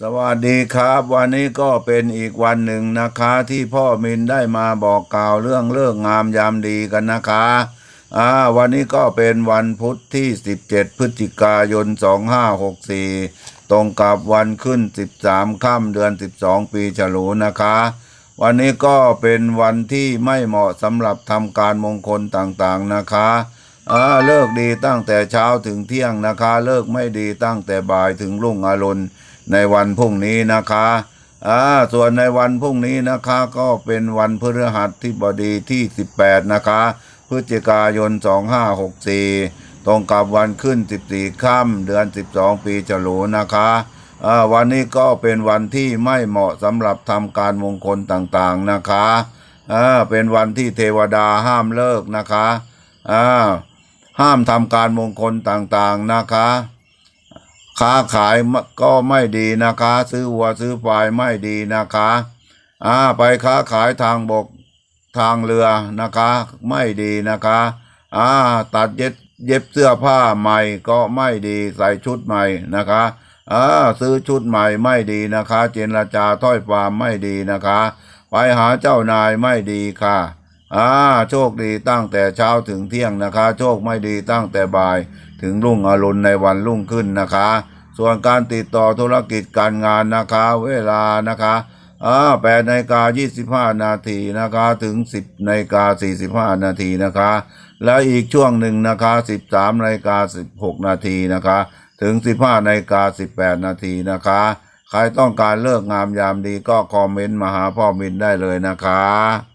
สวัสดีครับ วันนี้ก็เป็นอีกวันหนึ่งนะคะ ที่พ่อมินได้มาบอกกล่าวเรื่องเลิกงามยามดีกันนะคะอ่าวันนี้ก็เป็นวันพุธที่ 17 พฤศจิกายน 2564 ตรงกับวันขึ้น 13 ค่ำเดือน 12 ปีฉลูนะคะ วันนี้ก็เป็นวันที่ไม่เหมาะสำหรับทำการมงคลต่างๆนะคะอ่าเลิกดีตั้งแต่เช้าถึงเที่ยงนะคะ เลิกไม่ดีตั้งแต่บ่ายถึงรุ่งอรุณ ในวันพรุ่งนี้นะคะอ่าส่วนในวันพรุ่งนี้นะคะก็เป็นวันพฤหัสที่บดีที่ 18 นะคะ พฤศจิกายน 2564 ตรงกับวันขึ้น 14 ค่ำเดือน 12 ปีฉลูนะคะอ่าวันนี้ก็เป็นวันที่ไม่เหมาะสำหรับทำการมงคลต่างๆนะคะอ่าเป็นวันที่เทวดาห้ามเลิกนะคะอ่าห้ามทำการมงคลต่างๆนะคะ ค้าขายก็ไม่ดีนะคะ ซื้อวัวซื้อควายไม่ดีนะคะอ่าไปค้าขายทางบกทางเรือนะคะ ไม่ดีนะคะอ่าตัดเย็บเย็บเสื้อผ้าใหม่ก็ไม่ดีใส่ชุดใหม่นะคะอ่าซื้อชุดใหม่ไม่ดีนะคะ เจรจาถ้อยความไม่ดีนะคะ ไปหาเจ้านายไม่ดีค่ะ อ่าโชคดีตั้งแต่เช้าถึงเที่ยงนะคะ โชคไม่ดีตั้งแต่บ่าย ถึงรุ่งอรุณในวันรุ่งขึ้นนะคะ ส่วนการติดต่อธุรกิจการงานนะคะ เวลานะคะอ่าแปดนาฬิกายี่สิบห้านาทีนะคะ ถึงสิบนาฬิกาสี่สิบห้านาทีนะคะ แล้วอีกช่วงหนึ่งนะคะสิบสามนาฬิกาสิบหกนาทีนะคะ ถึงสิบห้านาฬิกาสิบแปดนาทีนะคะ ใครต้องการเลิกงามยามดีก็คอมเมนต์มาหาพ่อมินได้เลยนะคะ